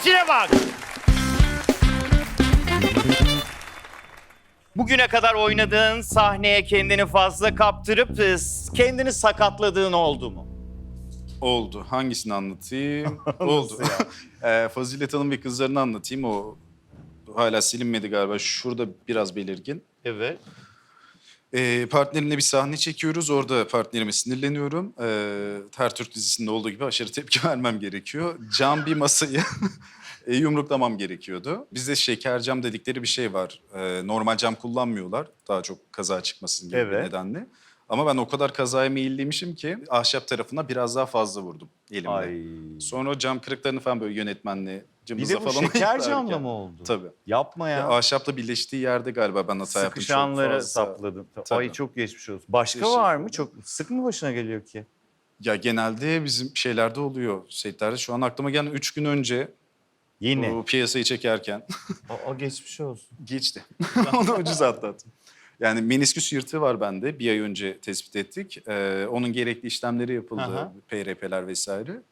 içine bak. Bugüne kadar oynadığın sahneye kendini fazla kaptırıp e, kendini sakatladığın oldu mu? Oldu. Hangisini anlatayım? Oldu. Ee, Fazilet Hanım ve kızlarını anlatayım. O hala silinmedi galiba. Şurada biraz belirgin. Evet. Ee, partnerimle bir sahne çekiyoruz. Orada partnerime sinirleniyorum. Ee, her Türk dizisinde olduğu gibi aşırı tepki vermem gerekiyor. Cam bir masayı e, yumruklamam gerekiyordu. Bizde şeker cam dedikleri bir şey var. Ee, normal cam kullanmıyorlar. Daha çok kaza çıkmasın gibi bir Evet. nedenle. Ama ben o kadar kazaya meyilliymişim ki ahşap tarafına biraz daha fazla vurdum elimle. Ay. Sonra cam kırıklarını falan böyle yönetmenle Bir cımbızla de bu falan şeker ayıklarken- camla mı oldu? Tabii. Yapma ya. Ya, ahşapla birleştiği yerde galiba ben hata yaptım. çok Sıkışanları fazla. sapladın. Tabii. Ay çok geçmiş olsun. Başka Teşekkür var mı? ederim. Çok sık mı başına geliyor ki? Ya genelde bizim şeylerde oluyor setlerde. Şu an aklıma gelen üç gün önce Yine. bu piyasayı çekerken Aa, geçmiş olsun. geçti. Onu ucuz atlattım. Yani menisküs yırtığı var bende. Bir ay önce tespit ettik. Ee, onun gerekli işlemleri yapıldı. Aha. PRP'ler vesaire.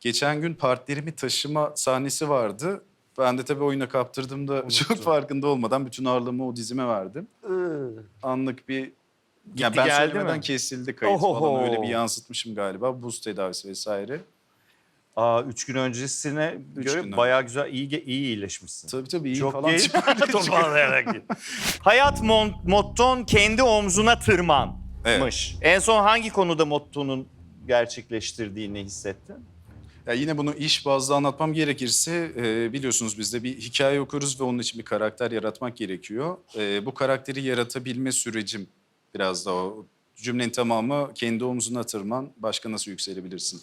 Geçen gün partnerimi taşıma sahnesi vardı. Ben de tabii oyuna kaptırdığımda çok farkında olmadan bütün ağırlığımı o dizime verdim. Anlık bir... Ya ben geldi söylemeden mi? kesildi kayıt Ohoho. falan. Öyle bir yansıtmışım galiba. Buz tedavisi vesaire. Aa, üç gün öncesine Üç göre gün bayağı güzel, iyi, ge- iyi iyileşmişsin. Tabii tabii iyi Çok falan. iyi. Toparlayarak git. Hayat mon- motton kendi omzuna tırmanmış. Evet. En son hangi konuda mottonun gerçekleştirdiğini hissettin? Ya yine bunu iş bazlı anlatmam gerekirse e, biliyorsunuz biz de bir hikaye okuruz ve onun için bir karakter yaratmak gerekiyor. E, bu karakteri yaratabilme sürecim biraz da o. Cümlenin tamamı kendi omzuna tırman, başka nasıl yükselebilirsin?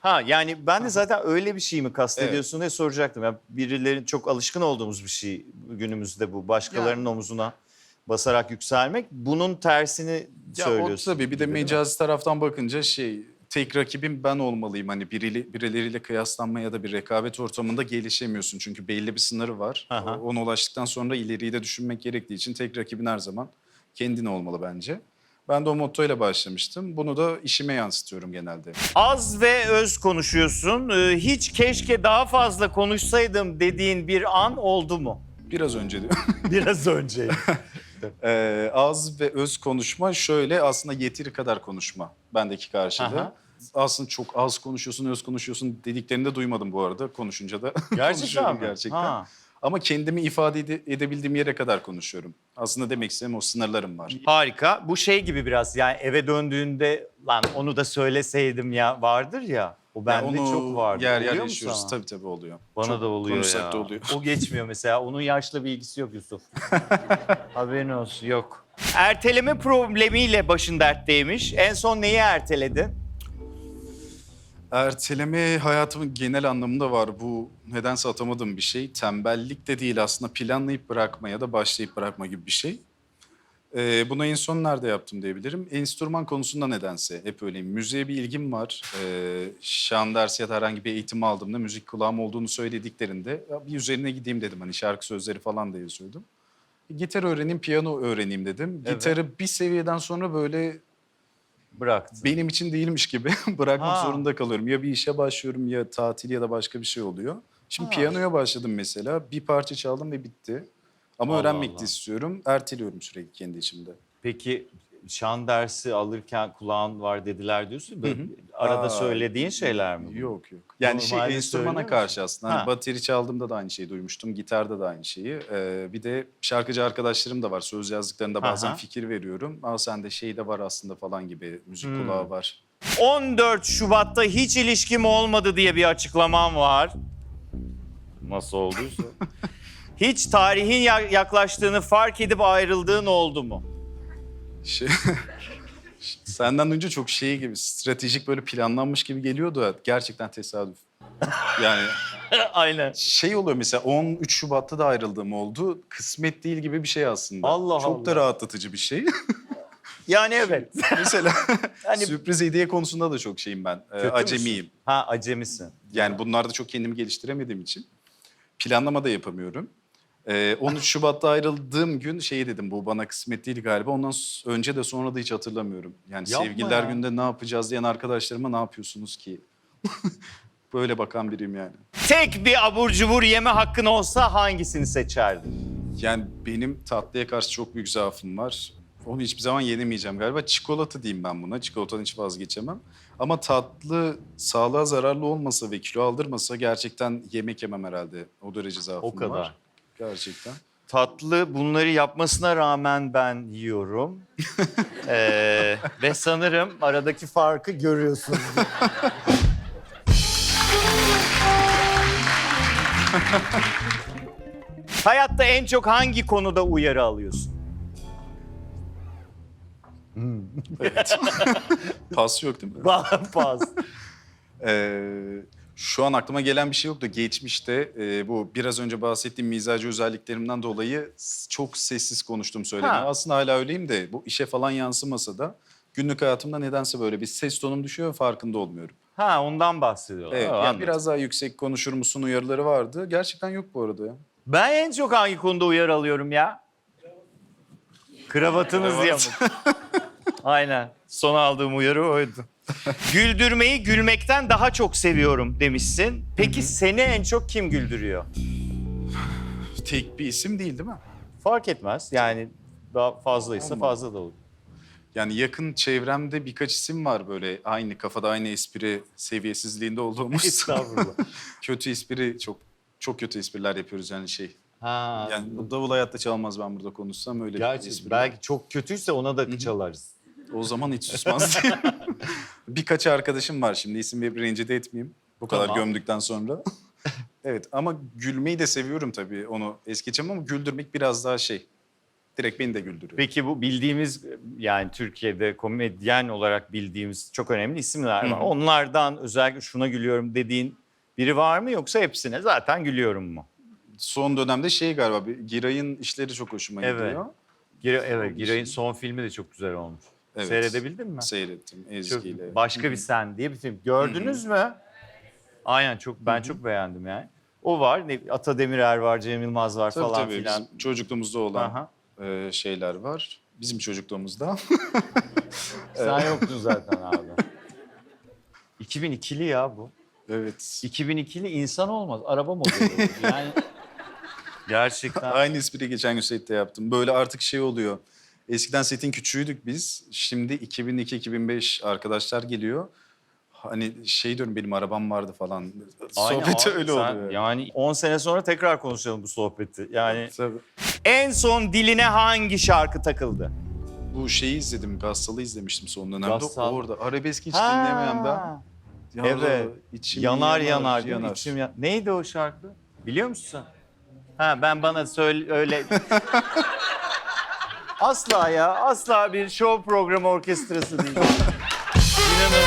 Ha yani ben de zaten öyle bir şey mi kastediyorsun diye soracaktım. Ya birilerin çok alışkın olduğumuz bir şey günümüzde bu. Başkalarının omzuna basarak yükselmek. Bunun tersini Ya söylüyorsun. o tabii bir de gibi değil mi? mecazi taraftan bakınca şey tek rakibim ben olmalıyım. Hani biriyle, birileriyle kıyaslanma ya da bir rekabet ortamında gelişemiyorsun. Çünkü belli bir sınırı var. Aha. Ona ulaştıktan sonra ileriyi de düşünmek gerektiği için tek rakibin her zaman kendin olmalı bence. Ben de o mottoyla başlamıştım. Bunu da işime yansıtıyorum genelde. Az ve öz konuşuyorsun. Ee, Hiç keşke daha fazla konuşsaydım dediğin bir an oldu mu? Biraz önce de. Biraz önce. Ee, az ve öz konuşma şöyle aslında yeteri kadar konuşma bendeki karşıda. Aha. Aslında çok az konuşuyorsun, öz konuşuyorsun dediklerini de duymadım bu arada. Konuşunca da Gerçekten mi? gerçekten. Ha. Ama kendimi ifade ede- edebildiğim yere kadar konuşuyorum. Aslında demek istediğim o sınırlarım var. Harika. Bu şey gibi biraz yani eve döndüğünde lan onu da söyleseydim ya vardır ya. O bende onu çok vardı. Yer yer Oluyor mu yaşıyoruz. sana? Tabii tabii oluyor. Bana Çok da oluyor konuşsak ya. da oluyor. O geçmiyor mesela. Onun yaşla bir ilgisi yok Yusuf. Haberin olsun yok. Erteleme problemiyle başın dertteymiş. En son neyi erteledin? Erteleme hayatımın genel anlamında var. Bu nedense atamadığım bir şey. Tembellik de değil aslında planlayıp bırakma ya da başlayıp bırakma gibi bir şey. Ee, bunu en son nerede yaptım diyebilirim. Enstrüman konusunda nedense hep öyleyim. Müziğe bir ilgim var. Ee, şan dersi ya da herhangi bir eğitim aldığımda müzik kulağım olduğunu söylediklerinde ya bir üzerine gideyim dedim. Hani şarkı sözleri falan da yazıyordum. Gitar öğreneyim, piyano öğreneyim dedim. Evet. Gitarı bir seviyeden sonra böyle Bıraktın. benim için değilmiş gibi bırakmak Ha. zorunda kalıyorum. Ya bir işe başlıyorum ya tatil ya da başka bir şey oluyor. Şimdi Ha. piyanoya başladım mesela. Bir parça çaldım ve bitti. Ama Allah öğrenmek Allah. de istiyorum. Erteliyorum sürekli kendi içimde. Peki şan dersi alırken kulağın var dediler diyorsun. Böyle Arada Aa, söylediğin şeyler mi? Yok yok. Yani Normalde şey enstrümana karşı aslında. Hani Ha. bateri çaldığımda da aynı şeyi duymuştum. Gitarda da aynı şeyi. Ee, bir de şarkıcı arkadaşlarım da var. Söz yazdıklarında bazen Aha. fikir veriyorum. Aa sende şey de var aslında falan gibi. Müzik Hmm. kulağı var. 14 Şubat'ta hiç ilişkim olmadı diye bir açıklamam var. Nasıl olduysa. hiç tarihin ya- yaklaştığını fark edip ayrıldığın oldu mu? Şey, senden önce çok şey gibi stratejik böyle planlanmış gibi geliyordu. ya, Gerçekten tesadüf. Yani Aynen. şey oluyor mesela 13 Şubat'ta da ayrıldığım oldu. Kısmet değil gibi bir şey aslında. Allah Çok da Allah. rahatlatıcı bir şey. Yani evet. mesela Hani- sürpriz hediye konusunda da çok şeyim ben. Ee, Kötü acemiyim. Ha acemisin. Yani bunlarda çok kendimi geliştiremediğim için planlama da yapamıyorum. Ee, 13 Şubat'ta ayrıldığım gün şey dedim bu bana kısmet değil galiba. Ondan s- önce de sonra da hiç hatırlamıyorum. Yani Yapma sevgililer ya. günde ne yapacağız diyen arkadaşlarıma ne yapıyorsunuz ki? böyle bakan biriyim yani. Tek bir abur cubur yeme hakkın olsa hangisini seçerdin? Yani benim tatlıya karşı çok büyük zaafım var. Onu hiçbir zaman yenemeyeceğim galiba. Çikolata diyeyim ben buna. Çikolatadan hiç vazgeçemem. Ama tatlı sağlığa zararlı olmasa ve kilo aldırmasa gerçekten yemek yemem herhalde. O derece zaafım O kadar. var. Gerçekten. Tatlı bunları yapmasına rağmen ben yiyorum. Ee, ve sanırım aradaki farkı görüyorsunuz. Hayatta en çok hangi konuda uyarı alıyorsun? Pas yok değil mi? Baz. Ee, şu an aklıma gelen bir şey yoktu. Geçmişte e, bu biraz önce bahsettiğim mizacı özelliklerimden dolayı çok sessiz konuştum söyledim. Ha. Aslında hala öyleyim de bu işe falan yansımasa da günlük hayatımda nedense böyle bir ses tonum düşüyor farkında olmuyorum. Ha ondan bahsediyorlar. Evet, Ha, yani anladım. biraz daha yüksek konuşur musun uyarıları vardı. Gerçekten yok bu arada ya. Ben en çok hangi konuda uyarı alıyorum ya? Kravatınız mi? Aynen. Son aldığım uyarı oydu. Güldürmeyi gülmekten daha çok seviyorum demişsin. Peki seni en çok kim güldürüyor? Tek bir isim değil değil mi? Fark etmez. Yani daha fazlaysa fazla da olur. Yani yakın çevremde birkaç isim var böyle aynı kafada aynı espri seviyesizliğinde olduğumuz. Estağfurullah. kötü espri çok çok kötü espriler yapıyoruz yani şey. Ha. Yani bu davul hayatta çalmaz ben burada konuşsam öyle bir Gerçi espri. belki çok kötüyse ona da çalarız. O zaman hiç susmaz. Birkaç arkadaşım var şimdi isim verip rencide etmeyeyim. Bu kadar Tamam. gömdükten sonra. evet ama gülmeyi de seviyorum tabii onu es geçemem ama güldürmek biraz daha şey. Direkt beni de güldürüyor. Peki bu bildiğimiz yani Türkiye'de komedyen olarak bildiğimiz çok önemli isimler var. Hı hı. Onlardan özellikle şuna gülüyorum dediğin biri var mı yoksa hepsine zaten gülüyorum mu? Son dönemde şey galiba bir Giray'ın işleri çok hoşuma Evet. gidiyor. Evet, Giray'ın son filmi de çok güzel olmuş. Evet. Seyredebildin mi? Seyrettim Çok, Ezgi ile. başka bir sen diye bir film. Gördünüz mü? Aynen çok ben çok beğendim yani. O var. Ne, Ata Demirer var, Cem Yılmaz var Tabii falan tabii filan. bizim çocukluğumuzda olan Aha. e, şeyler var. Bizim çocukluğumuzda. Sen yoktun zaten abi. 2002'li ya bu. evet. 2002'li insan olmaz. Araba modeli. olur. Yani gerçekten. Aynı espriyi geçen gün sette yaptım. Böyle artık şey oluyor. Eskiden setin küçüğüydük biz. Şimdi 2002-2005 arkadaşlar geliyor. Hani şey diyorum benim arabam vardı falan. Aynen Sohbeti abi, öyle sen- oluyor. Yani 10 sene sonra tekrar konuşalım bu sohbeti. Yani Tabii. en son diline hangi şarkı takıldı? Bu şeyi izledim. Gassal'ı izlemiştim son dönemde. Gassal. Orada arabesk hiç dinlemeyen ben. Ha, Ya Evet. içim Yanar yanar. yanar. içim yan- Neydi o şarkı? Biliyor musun? Ha ben bana söyle öyle. asla ya asla bir show programı orkestrası değil. İnanın.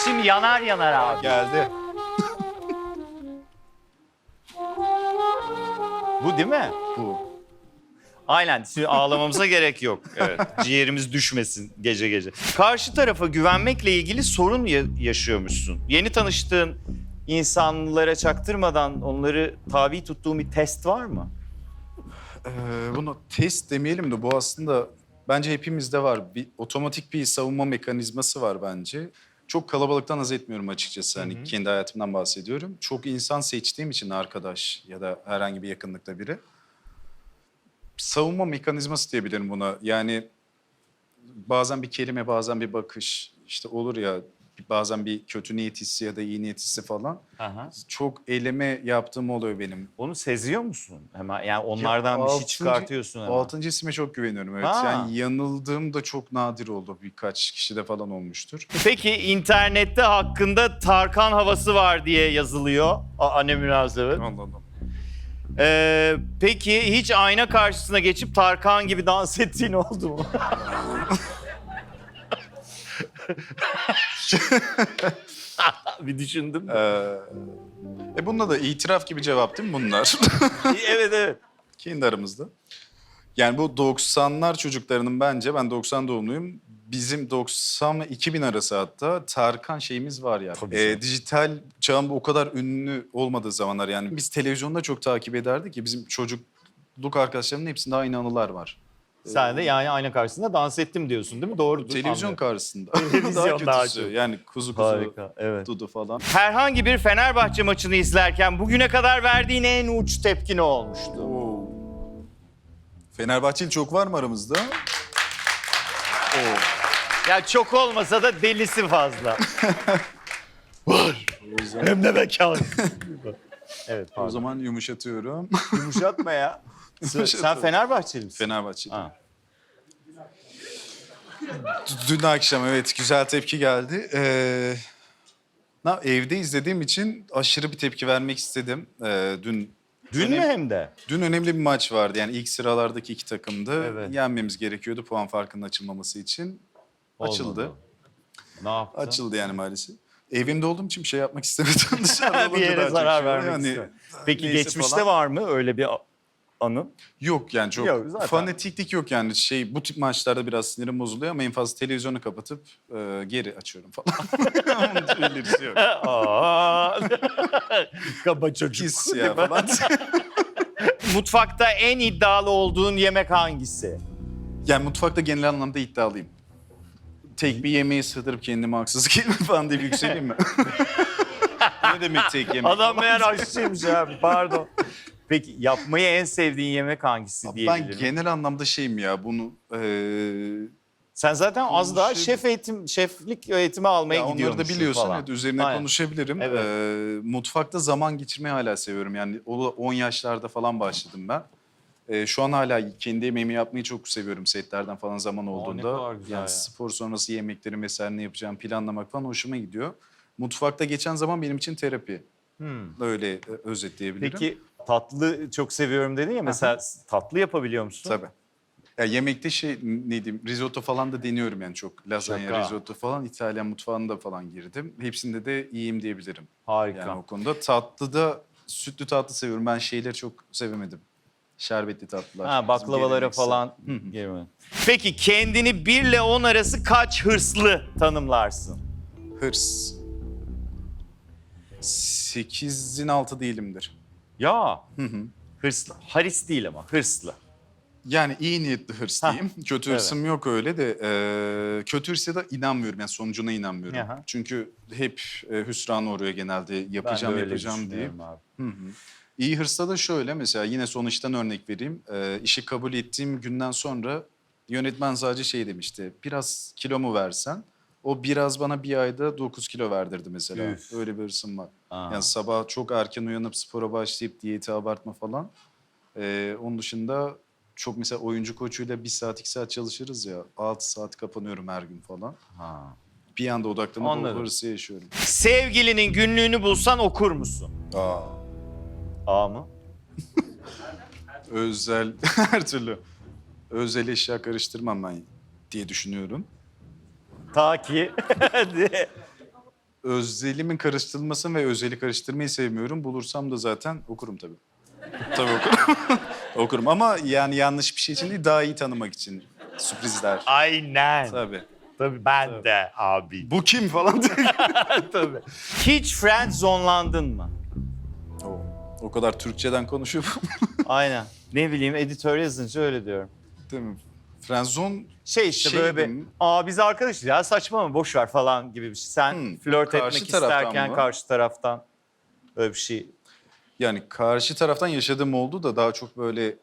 İçim yanar yanar abi. Geldi. Bu değil mi? Bu. Aynen. Şimdi ağlamamıza gerek yok. Evet. Ciğerimiz düşmesin gece gece. Karşı tarafa güvenmekle ilgili sorun ya- yaşıyormuşsun. Yeni tanıştığın insanlara çaktırmadan onları tabi tuttuğun bir test var mı? Ee, bunu test demeyelim de bu aslında bence hepimizde var. Bir otomatik bir savunma mekanizması var bence. Çok kalabalıktan haz etmiyorum açıkçası. Hani kendi hayatımdan bahsediyorum. Çok insan seçtiğim için arkadaş ya da herhangi bir yakınlıkta biri. Savunma mekanizması diyebilirim buna. Yani bazen bir kelime, bazen bir bakış. işte olur ya bazen bir kötü niyet hissi ya da iyi niyet hissi falan. Aha. Çok eleme yaptığım oluyor benim. Onu seziyor musun? Hemen yani onlardan bir şey altıncı- çıkartıyorsun hemen. Altıncı isime çok güveniyorum evet. Ha. Yani yanıldığım da çok nadir oldu. Birkaç kişide falan olmuştur. Peki internette hakkında Tarkan havası var diye yazılıyor. Aa ne münasebet. Allah Allah. Ee, peki hiç ayna karşısına geçip Tarkan gibi dans ettiğin oldu mu? bir düşündüm. Ee, e bunda da itiraf gibi cevap değil mi bunlar? evet evet. Kendi aramızda. Yani bu 90'lar çocuklarının bence, ben 90 doğumluyum. Bizim 90 ve 2000 arası hatta Tarkan şeyimiz var ya. Tabii Ee, dijital çağın o kadar ünlü olmadığı zamanlar yani. Biz televizyonda çok takip ederdik ki bizim çocukluk arkadaşlarımın hepsinde aynı anılar var. Sen de yani ayna karşısında dans ettim diyorsun değil mi? Doğru. Televizyon karşısında. Televizyon daha daha kötüsü. çok. Yani kuzu kuzu Harika. Evet. dudu falan. Herhangi bir Fenerbahçe maçını izlerken bugüne kadar verdiğin en uç tepki ne olmuştu? Fenerbahçeli çok var mı aramızda? Ya çok olmasa da delisi fazla. Var. Hem de mekan. evet O pardon. zaman yumuşatıyorum. Yumuşatma ya. Sen. Fenerbahçeli misin? Fenerbahçeli. Ha. Dün akşam evet güzel tepki geldi. Ee, na, evde izlediğim için aşırı bir tepki vermek istedim. Ee, dün Dün mü önem- hem de? Dün önemli bir maç vardı. Yani ilk sıralardaki iki takımdı. Evet. Yenmemiz gerekiyordu puan farkının açılmaması için. Açıldı. Olmadı. Ne yaptın? Açıldı yani maalesef. Evimde olduğum için bir şey yapmak istemedim. Dışarıda bir yere zarar şey vermek Yani istedim. Peki geçmişte falan. var mı öyle bir anın? Yok yani çok Yok, zaten. fanatiklik yok yani şey bu tip maçlarda biraz sinirim bozuluyor ama en fazla televizyonu kapatıp e, geri açıyorum falan. Onun bir şey yok. Aa. Kaba çocuk. Pis ya falan. Mutfakta en iddialı olduğun yemek hangisi? yani mutfakta genel anlamda iddialıyım. Tek bir yemeği sığdırıp kendime haksızlık etme falan diye yükseleyim mi? ne demek tek yemek? Adam meğer aşçıymış abi pardon. Peki yapmayı en sevdiğin yemek hangisi ben diyebilirim? genel anlamda şeyim ya bunu e, Sen zaten az daha Konuşayım. şef eğitim, şeflik eğitimi almaya Ya onları da biliyorsun falan. evet üzerine Aynen. konuşabilirim. Evet. Ee, mutfakta zaman geçirmeyi hala seviyorum. Yani o da 10 yaşlarda falan başladım ben. Ee, şu an hala kendi yemeğimi yapmayı çok seviyorum setlerden falan zaman olduğunda. kadar güzel yani ya. spor sonrası yemeklerin vesaire ne yapacağım planlamak falan hoşuma gidiyor. Mutfakta geçen zaman benim için terapi. Hmm. Öyle e, özetleyebilirim. Peki tatlı çok seviyorum dedin ya mesela tatlı yapabiliyor musun? Tabii. Ya yemekte şey ne diyeyim risotto falan da deniyorum yani çok. Lazanya, Şaka. risotto falan İtalyan mutfağında falan girdim. Hepsinde de iyiyim diyebilirim. Harika. Yani o konuda tatlıda sütlü tatlı seviyorum. Ben şeyleri çok sevemedim. Şerbetli tatlılar. Ha Bizim baklavalara geleneksel. falan girme. Peki kendini 1 ile 10 arası kaç hırslı tanımlarsın? Hırs. Sekizin altı değilimdir. Ya Hı hı. hırslı. Haris değil ama hırslı. Yani iyi niyetli hırs Hah. Kötü hırsım yok öyle de. e, kötü hırsa da inanmıyorum. Yani sonucuna inanmıyorum. Aha. Çünkü hep e, hüsrana uğruyor genelde. Yapacağım ben yapacağım diye. Hı hı. İyi hırsta da şöyle mesela yine sonuçtan örnek vereyim. Ee, işi kabul ettiğim günden sonra yönetmen sadece şey demişti. Biraz kilo mu versen? O biraz bana bir ayda 9 kilo verdirdi mesela. Üf. Öyle bir hırsım var. Aa. Yani sabah çok erken uyanıp spora başlayıp diyeti abartma falan. Ee, onun dışında çok mesela oyuncu koçuyla bir saat iki saat çalışırız ya. 6 saat kapanıyorum her gün falan. Ha. Bir anda odaklanıp Anladım. o hırsı yaşıyorum. Sevgilinin günlüğünü bulsan okur musun? Aa. A mı? özel her türlü özel eşya karıştırmam ben diye düşünüyorum. Ta ki. Özelimin karıştırılmasını ve özeli karıştırmayı sevmiyorum. Bulursam da zaten okurum tabii. tabii okurum. okurum ama yani yanlış bir şey için değil daha iyi tanımak için. Sürprizler. Aynen. Tabii. Tabii ben de abi. Bu kim falan diye. Tabii. Hiç friend zonlandın mı? o, o kadar Türkçeden konuşup Aynen. Ne bileyim editör yazınca öyle diyorum. değil mi? Frenzon Şey işte böyle bir, aa biz arkadaşız ya saçma mı boş ver falan gibi bir şey. Sen Hmm, flört etmek isterken mı? karşı taraftan öyle bir şey. Yani karşı taraftan yaşadığım oldu da daha çok böyle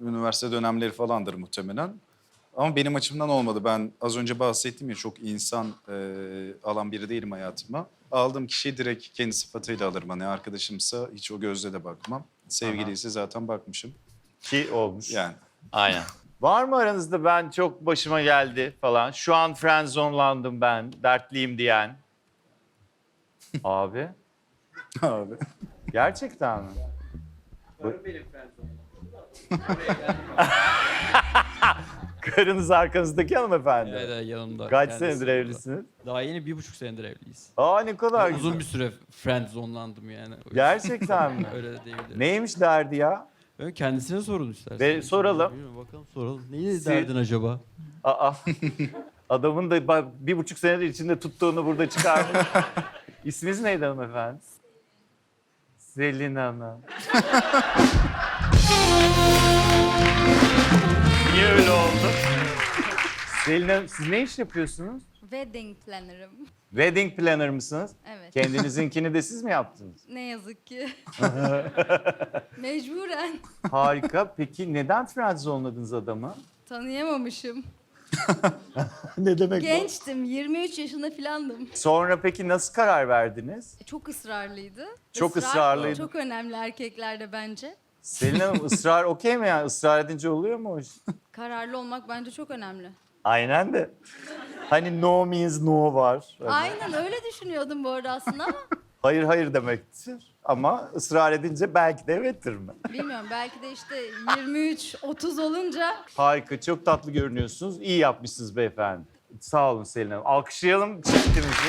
üniversite dönemleri falandır muhtemelen. Ama benim açımdan olmadı. Ben az önce bahsettim ya çok insan e, alan biri değilim hayatıma. Aldığım kişiyi direkt kendi sıfatıyla alırım. Hani arkadaşımsa hiç o gözle de bakmam. Sevgiliyse zaten bakmışım. Ki olmuş. Yani Aynen. Var mı aranızda ben çok başıma geldi falan. Şu an friend zonelandım ben, dertliyim diyen. Abi abi. gerçekten mi? Karınız arkanızdaki hanımefendi. Evet, evet, yanımda. Kaç kendisi senedir burada. evlisiniz? Daha yeni bir buçuk senedir evliyiz. Aa ne kadar güzel. Uzun bir süre friend zone'landım yani. Gerçekten mi? Öyle de diyebilirim. Neymiş derdi ya? Öyle kendisine sorun istersen. Ve soralım. Bilmiyorum, bakalım soralım. Neyi Siz- derdin acaba? Aa. Adamın da bak bir buçuk senedir içinde tuttuğunu burada çıkarmış. İsminiz neydi hanımefendi? Selin Hanım. Niye öyle oldu? Selin Hanım siz ne iş yapıyorsunuz? Wedding planner'ım. Wedding planner mısınız? Evet. Kendinizinkini de siz mi yaptınız? Ne yazık ki. Mecburen. Harika. Peki neden friendzonladınız adamı? Tanıyamamışım. ne demek Gençtim. 23 yaşında filandım. Sonra peki nasıl karar verdiniz? Çok ısrarlıydı. Çok Israr ısrarlıydı. Çok önemli erkeklerde bence. Selin Hanım ısrar okey mi yani? Israr edince oluyor mu o iş? Kararlı olmak bence çok önemli. Aynen de. Hani no means no var. Hani Aynen öyle düşünüyordum bu arada aslında ama Hayır hayır demektir. Ama ısrar edince belki de evettir mi? bilmiyorum. Belki de işte 23-30 olunca Harika, çok tatlı görünüyorsunuz. İyi yapmışsınız beyefendi. Sağ olun Selin Hanım. Alkışlayalım çiftimizi.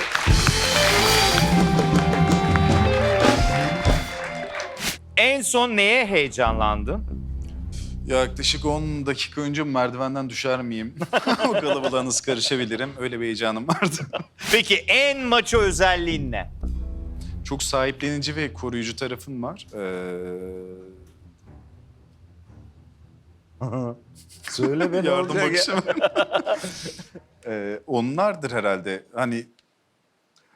En son neye heyecanlandın? Yaklaşık 10 dakika önce merdivenden düşer miyim? o kalabalığa nasıl karışabilirim? Öyle bir heyecanım vardı. Peki en maço özelliğin ne? Çok sahiplenici ve koruyucu tarafım var. Ee, Söyle ben yardım bakışım. ee, onlardır herhalde. Hani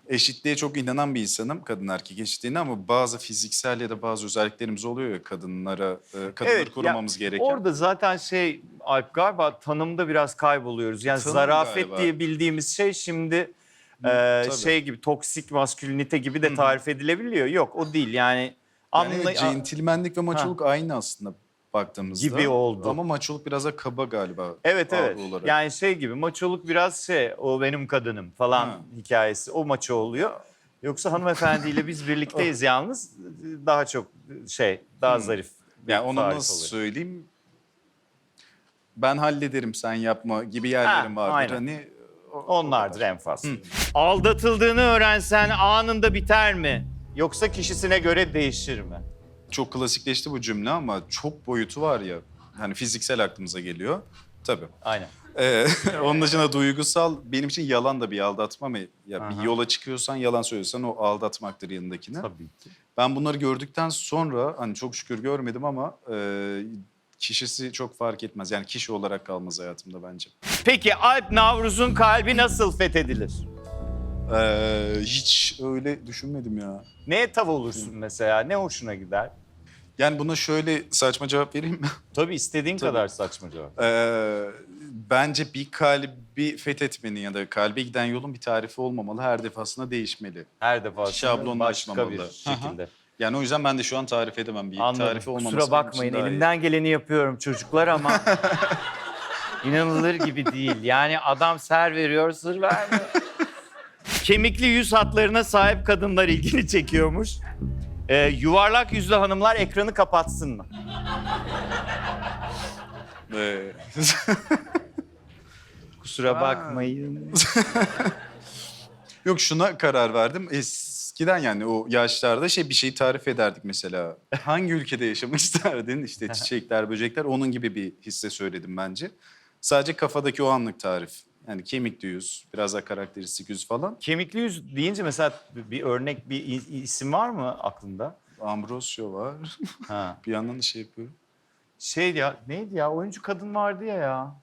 eşitliğe çok inanan bir insanım. Kadın erkek eşitliğine ama bazı fiziksel ya da bazı özelliklerimiz oluyor ya kadınlara, e, kadınları Evet, ya korumamız gereken. Orada zaten şey Alp galiba tanımda biraz kayboluyoruz. Yani Tanım zarafet galiba. diye bildiğimiz şey şimdi e, tabii. şey gibi toksik maskülinite gibi de tarif edilebiliyor. Yok o değil yani. Yani anla- centilmenlik ve maçoluk aynı aslında baktığımızda. Gibi oldu. Ama maçoluk biraz da kaba galiba. Evet evet. Olarak. Yani şey gibi maçoluk biraz şey o benim kadınım falan Ha. hikayesi. O maço oluyor. Yoksa hanımefendiyle biz birlikteyiz yalnız. Daha çok şey daha zarif. bir yani onu nasıl oluyor. söyleyeyim? Ben hallederim sen yapma gibi yerlerim Ha, vardır. aynen. Hani Onlardır en fazla. Aldatıldığını öğrensen anında biter mi? Yoksa kişisine göre değişir mi? Çok klasikleşti bu cümle ama çok boyutu var ya. Hani fiziksel aklımıza geliyor. Tabii. Aynen. Ee, onun dışında duygusal benim için yalan da bir aldatma mı? Ya Aha. bir yola çıkıyorsan yalan söylüyorsan o aldatmaktır yanındakine. Tabii ki. Ben bunları gördükten sonra hani çok şükür görmedim ama e, kişisi çok fark etmez. Yani kişi olarak kalmaz hayatımda bence. Peki Alp Navruz'un kalbi nasıl fethedilir? Ee, hiç öyle düşünmedim ya. Neye tav olursun mesela? Ne hoşuna gider? Yani buna şöyle saçma cevap vereyim mi? Tabii istediğin Tabii. kadar saçma cevap. Ee, bence bir kalbi fethetmenin ya da kalbe giden yolun bir tarifi olmamalı. Her defasında değişmeli. Her defasında başka Şablonlaşmamalı. bir Hı hı. şekilde. Yani o yüzden ben de şu an tarif edemem. Bir Anladım. tarifi olmaması Kusura bakmayın iyi. elimden geleni yapıyorum çocuklar ama inanılır gibi değil. Yani adam ser veriyor sır vermiyor. Kemikli yüz hatlarına sahip kadınlar ilgini çekiyormuş. Ee, yuvarlak yüzlü hanımlar ekranı kapatsın mı? Ee, Kusura bakmayın. Yok şuna karar verdim. Eskiden yani o yaşlarda şey bir şeyi tarif ederdik mesela. Hangi ülkede yaşamak isterdin? İşte çiçekler, böcekler onun gibi bir hisse söyledim bence. Sadece kafadaki o anlık tarif. Yani kemikli yüz, biraz daha karakteristik yüz falan. Kemikli yüz deyince mesela bir örnek bir isim var mı aklında? Ambrosio var. Ha. bir yandan da şey yapıyorum. Şey ya neydi ya oyuncu kadın vardı ya ya.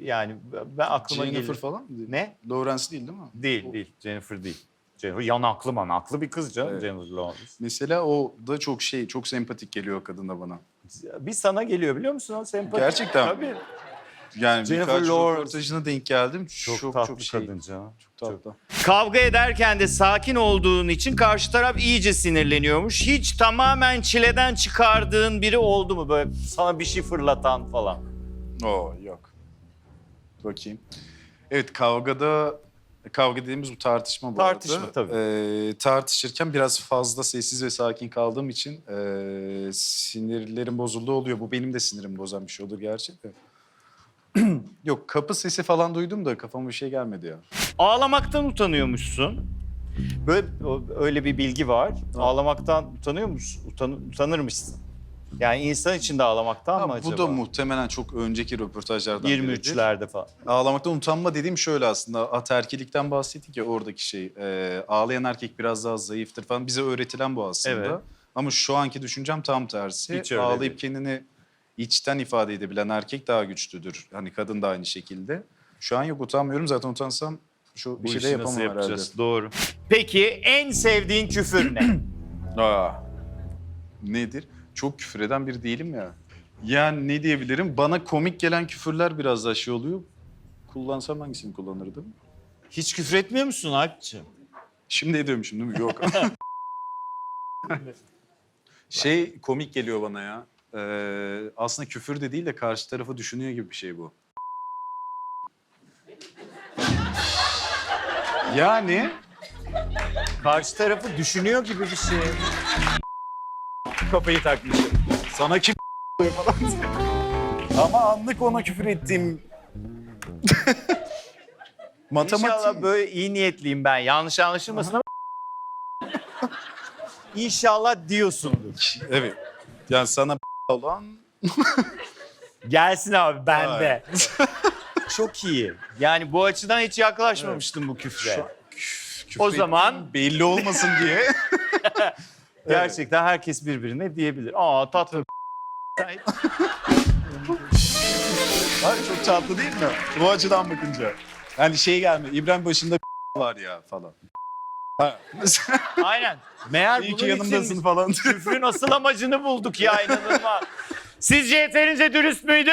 Yani ben aklıma Jennifer gelir. falan mı? Ne? Lawrence değil değil mi? Değil O- değil. Jennifer değil. Jennifer yanaklı manaklı bir kız canım Evet. Jennifer Lawrence. Mesela o da çok şey, çok sempatik geliyor kadına bana. Bir sana geliyor biliyor musun o sempatik? Gerçekten? Tabii. Yani Jennifer birkaç Lawrence. röportajına denk geldim. Çok, Çok tatlı şey. kadın canım. Çok tatlı. Kavga ederken de sakin olduğun için karşı taraf iyice sinirleniyormuş. Hiç tamamen çileden çıkardığın biri oldu mu böyle sana bir şey fırlatan falan? Oo yok. Bakayım. Evet kavgada kavga dediğimiz bu tartışma bu Tartışma, arada. tabii. Ee, tartışırken biraz fazla sessiz ve sakin kaldığım için ee, sinirlerim bozulduğu oluyor. Bu benim de sinirimi bozan bir şey olur gerçi de. Yok kapı sesi falan duydum da kafama bir şey gelmedi ya. Ağlamaktan utanıyormuşsun. Böyle o- öyle bir bilgi var. Ağlamaktan utanıyor musun? Utan, utanırmışsın. Yani insan içinde ağlamaktan Ha, mı bu acaba? da muhtemelen çok önceki röportajlardan biridir. 23'lerde falan. Ağlamaktan utanma dediğim şöyle aslında. Ataerkilikten bahsettik ya oradaki şey. Ee, ağlayan erkek biraz daha zayıftır falan. Bize öğretilen bu aslında. Evet. Ama şu anki düşüncem tam tersi. Hiç öyle Ağlayıp değil. kendini içten ifade edebilen erkek daha güçlüdür. Hani kadın da aynı şekilde. Şu an yok utanmıyorum zaten utansam şu bir şey de işi yapamam nasıl herhalde. yapacağız? Doğru. Peki en sevdiğin küfür ne? Aa. Nedir? Çok küfür eden biri değilim ya. Yani ne diyebilirim? Bana komik gelen küfürler biraz daha şey oluyor. Kullansam hangisini kullanırdım? Hiç küfür etmiyor musun Alp'ciğim? Şimdi ediyormuşum değil mi? Yok. şey komik geliyor bana ya. Ee, aslında küfür de değil de karşı tarafı düşünüyor gibi bir şey bu. Yani Karşı tarafı düşünüyor gibi bir şey. Kafayı takmışım. sana kim falan. Ama anlık ona küfür ettiğim matematik. İnşallah böyle iyi niyetliyim ben. Yanlış anlaşılmasın ama İnşallah diyorsundur. Evet. Yani sana olan Gelsin abi bende. Çok iyi. Yani bu açıdan hiç yaklaşmamıştım bu küfre. küfür O zaman- belli olmasın diye. Gerçekten herkes birbirine diyebilir. Aa tatlı. Abi çok tatlı değil mi? Bu açıdan bakınca. Yani şey gelmiyor. İbrahim başında var ya falan. Aynen. Meğer İyi ki bunun yanımdasın için falan. küfrün asıl amacını bulduk ya inanılmaz. Sizce yeterince dürüst müydü?